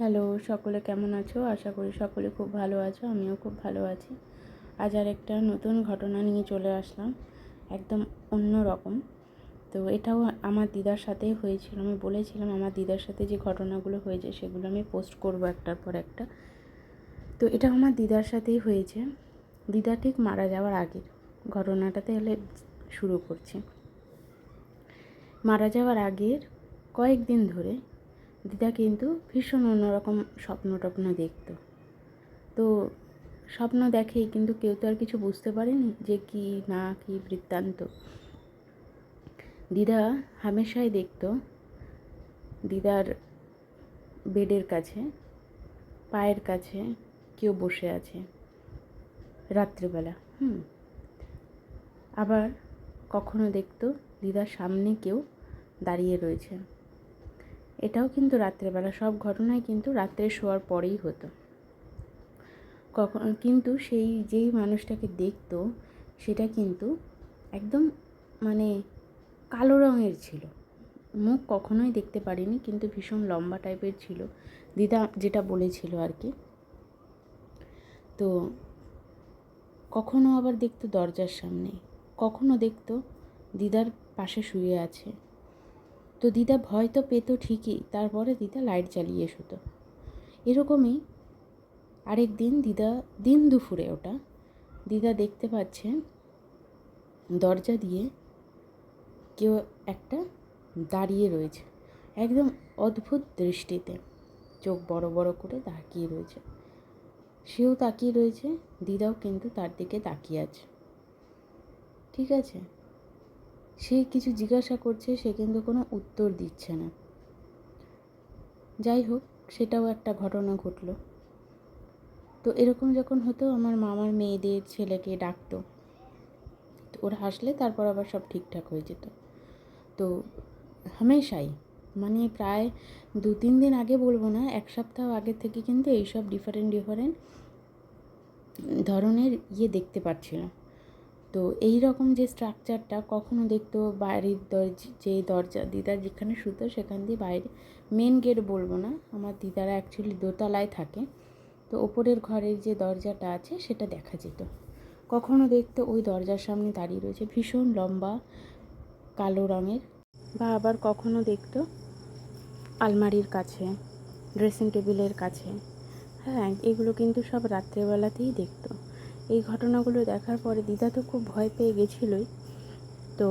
Hello, সকলে কেমন আছো? আশা করি সকলে খুব ভালো আছো, আমিও খুব ভালো আছি। আজ আর একটা নতুন ঘটনা নিয়ে চলে আসলাম, একদম অন্য রকম। তো এটাও আমার দিদার সাথেই হয়েছিল, আমি বলেছিলাম আমার দিদার সাথে যে ঘটনাগুলো হয়েছে সেগুলো আমি পোস্ট করব একটার পর একটা। তো এটা আমার দিদার সাথেই হয়েছে। দিদা ঠিক মারা যাওয়ার আগের ঘটনাটাতে হলে শুরু করছি। মারা যাওয়ার আগের কয়েকদিন ধরে দিদা কিন্তু ভীষণ অন্যরকম স্বপ্ন টপ্ন দেখতো। তো স্বপ্ন দেখেই কিন্তু কেউ তো আর কিছু বুঝতে পারেনি যে কি না কি বৃত্তান্ত। দিদা হামেশাই দেখতো দিদার বেডের কাছে, পায়ের কাছে কেউ বসে আছে রাত্রিবেলা, হুম। আবার কখনো দেখতো দিদার সামনে কেউ দাঁড়িয়ে রয়েছে। এটাও কিন্তু রাত্রেবেলা, সব ঘটনাই কিন্তু রাত্রে শোয়ার পরেই হতো। কখন, কিন্তু সেই যেই মানুষটাকে দেখতো, সেটা কিন্তু একদম মানে কালো রঙের ছিল। মুখ কখনোই দেখতে পারিনি, কিন্তু ভীষণ লম্বা টাইপের ছিল। দিদা যেটা বলেছিল আর কি। তো কখনো আবার দেখতো দরজার সামনে, কখনো দেখতো দিদার পাশে শুয়ে আছে। তো দিদা ভয় তো পেত ঠিকই, তারপরে দিদা লাইট জ্বালিয়ে শুতো। এরকমই আরেক দিন দিদা, দিন দুপুরে ওটা, দিদা দেখতে পাচ্ছে দরজা দিয়ে কেউ একটা দাঁড়িয়ে রয়েছে, একদম অদ্ভুত দৃষ্টিতে। চোখ বড় বড় করে তাকিয়ে রয়েছে। সেও তাকিয়ে রয়েছে, দিদাও কিন্তু তার দিকে তাকিয়ে আছে। ঠিক আছে? সে কিছু জিজ্ঞাসা করছে, সে কিন্তু কোনো উত্তর দিচ্ছে না। যাই হোক, সেটাও একটা ঘটনা ঘটলো। তো এরকম যখন হতো, আমার মামার মেয়েদের ছেলেকে ডাকতো। তো ওরা হাসলে, তারপর আবার সব ঠিকঠাক হয়ে যেত। তো হামেশাই মানে প্রায় দু তিন দিন আগে বলব না, এক সপ্তাহ আগে থেকে কিন্তু এইসব ডিফারেন্ট ডিফারেন্ট ধরনের ইয়ে দেখতে পাচ্ছিলাম তো এই রকম যে স্ট্রাকচারটা কখনো দেখতো বাড়ির যে দরজা, দিদার যেখানে শুতো সেখান দিয়ে বাইরে মেন গেট বলব না, আমার দিদারা অ্যাকচুয়ালি দোতলায় থাকে। তো ওপরের ঘরের যে দরজাটা আছে সেটা দেখা যেত। কখনো দেখতো ওই দরজার সামনে দাঁড়িয়ে রয়েছে ভীষণ লম্বা কালো রঙের বা আবার কখনো দেখতো আলমারির কাছে ড্রেসিং টেবিলের কাছে। হ্যাঁ এগুলো কিন্তু সব রাত্রেবেলাতেই দেখতো। এই ঘটনাগুলো দেখার পরে দিদা তো খুব ভয় পেয়ে গেছিলোই। তো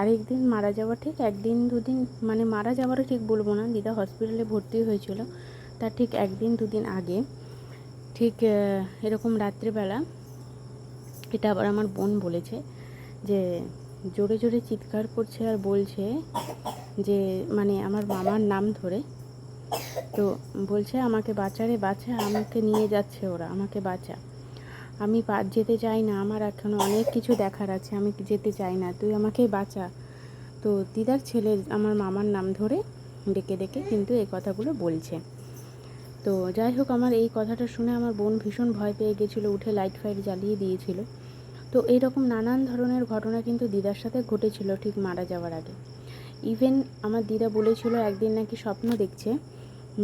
আরেক দিন মারা যাওয়া ঠিক একদিন দুদিন মানে মারা যাওয়ারও ঠিক বলব না, দিদা হসপিটালে ভর্তি হয়েছিল। তার ঠিক একদিন দুদিন আগে, ঠিক এরকম রাত্রিবেলা, এটা আবার আমার বোন বলেছে যে জোরে জোরে চিৎকার করছে আর বলছে যে মানে আমার মামার নাম ধরে। তো বলছে, আমাকে বাঁচারে বাঁচা, আমাকে নিয়ে যাচ্ছে ওরা, আমাকে বাঁচা। আমি যেতে চাই না, আমার এখনও অনেক কিছু দেখার আছে, আমি যেতে চাই না, তুই আমাকে বাঁচা। তো দিদার ছেলে আমার মামার নাম ধরে ডেকে ডেকে কিন্তু এই কথাগুলো বলছে। তো যাই হোক, আমার এই কথাটা শুনে আমার বোন ভীষণ ভয় পেয়ে গেছিল, উঠে লাইট ফাইট জ্বালিয়ে দিয়েছিল। তো এইরকম নানান ধরনের ঘটনা কিন্তু দিদার সাথে ঘটেছিল ঠিক মারা যাওয়ার আগে। ইভেন আমার দিদা বলেছিল, একদিন নাকি স্বপ্ন দেখছে,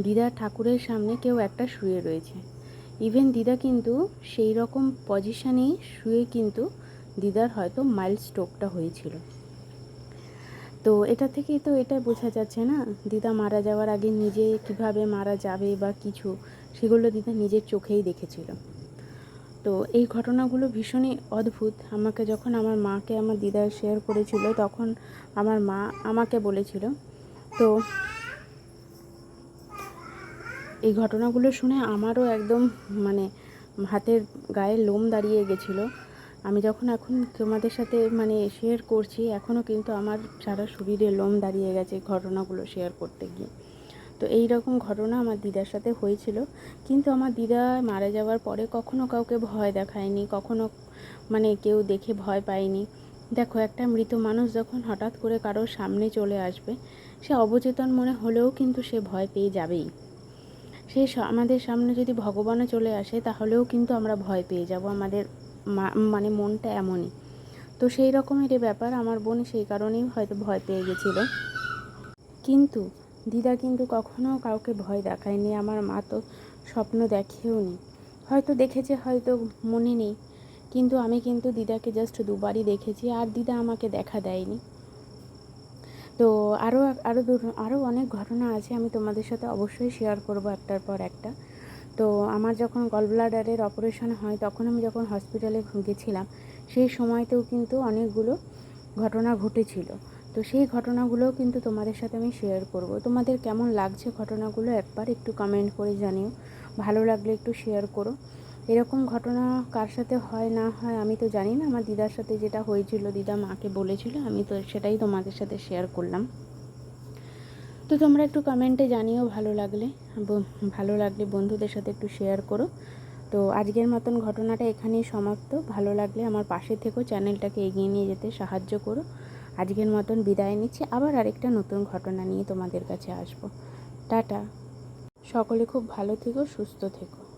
দিদার ঠাকুরের সামনে কেউ একটা শুয়ে রয়েছে। ইভেন দিদা কিন্তু সেই রকম পজিশানেই শুয়ে কিন্তু দিদার হয়তো মাইল্ড স্ট্রোকটা হয়েছিল। তো এটা থেকেই তো এটা বোঝা যাচ্ছে না, দিদা মারা যাওয়ার আগে নিজে কীভাবে মারা যাবে বা কিছু, সেগুলো দিদা নিজের চোখেই দেখেছিল। তো এই ঘটনাগুলো ভীষণই অদ্ভুত। আমাকে যখন আমার মাকে আমার দিদা শেয়ার করেছিল, তখন আমার মা আমাকে বলেছিল। তো এই ঘটনাগুলো শুনে আমারও একদম মানে হাতের গায়ে লোম দাঁড়িয়ে গেছিল। আমি যখন এখন তোমাদের সাথে মানে শেয়ার করছি এখনও কিন্তু আমার সারা শরীরে লোম দাঁড়িয়ে গেছে ঘটনাগুলো শেয়ার করতে গিয়ে। তো এই রকম ঘটনা আমার দিদার সাথে হয়েছিল। কিন্তু আমার দিদা মারা যাওয়ার পরে কখনো কাউকে ভয় দেখায়নি, কখনো মানে কেউ দেখে ভয় পায়নি। দেখো, একটা মৃত মানুষ যখন হঠাৎ করে কারোর সামনে চলে আসবে, সে অবচেতন মনে হলেও কিন্তু সে ভয় পেয়ে যাবেই। সে আমাদের সামনে যদি ভগবানও চলে আসে, তাহলেও কিন্তু আমরা ভয় পেয়ে যাব, আমাদের মানে মনটা এমনই। তো সেই রকমেরই ব্যাপার, আমার বোন সেই কারণেই হয়তো ভয় পেয়ে গেছিল। কিন্তু দিদা কিন্তু কখনো কাউকে ভয় দেখায়নি, আমার মা তো স্বপ্ন দেখেও নি। হয়তো দেখেছে, হয়তো মনে নেই, কিন্তু আমি কিন্তু দিদাকে জাস্ট দুবারই দেখেছি, আর দিদা আমাকে দেখা দেয়নি। তো আরও আরও দূর আরও অনেক ঘটনা আছে আমি তোমাদের সাথে অবশ্যই শেয়ার করব একটার পর একটা। তো আমার যখন গলব্লাডারের অপারেশন হয়, তখন আমি যখন হসপিটালে গেছিলাম, সেই সময়তেও কিন্তু অনেকগুলো ঘটনা ঘটেছিল। তো সেই ঘটনাগুলোও কিন্তু তোমাদের সাথে আমি শেয়ার করব। তোমাদের কেমন লাগছে ঘটনাগুলো একবার একটু কমেন্ট করে জানিও। ভালো লাগলে একটু শেয়ার করো। এরকম ঘটনা কার সাথে হয়, না হয় আমি তো জানি না। আমার দিদার সাথে যেটা হয়েছিল, দিদা মাকে বলেছিল, আমি তো সেটাই তোমাদের সাথে শেয়ার করলাম। তো তোমরা একটু কমেন্টে জানিও ভালো লাগলে। ভালো লাগলে বন্ধুদের সাথে একটু শেয়ার করো। তো আজকের মতন ঘটনাটা এখানেই সমাপ্ত। ভালো লাগলে আমার পাশে থেকেও চ্যানেলটাকে এগিয়ে নিয়ে যেতে সাহায্য করো। আজকের মতন বিদায় নিচ্ছি। আবার আরেকটা নতুন ঘটনা নিয়ে তোমাদের কাছে আসব। টাটা। সকলে খুব ভালো থেকো, সুস্থ থেকো।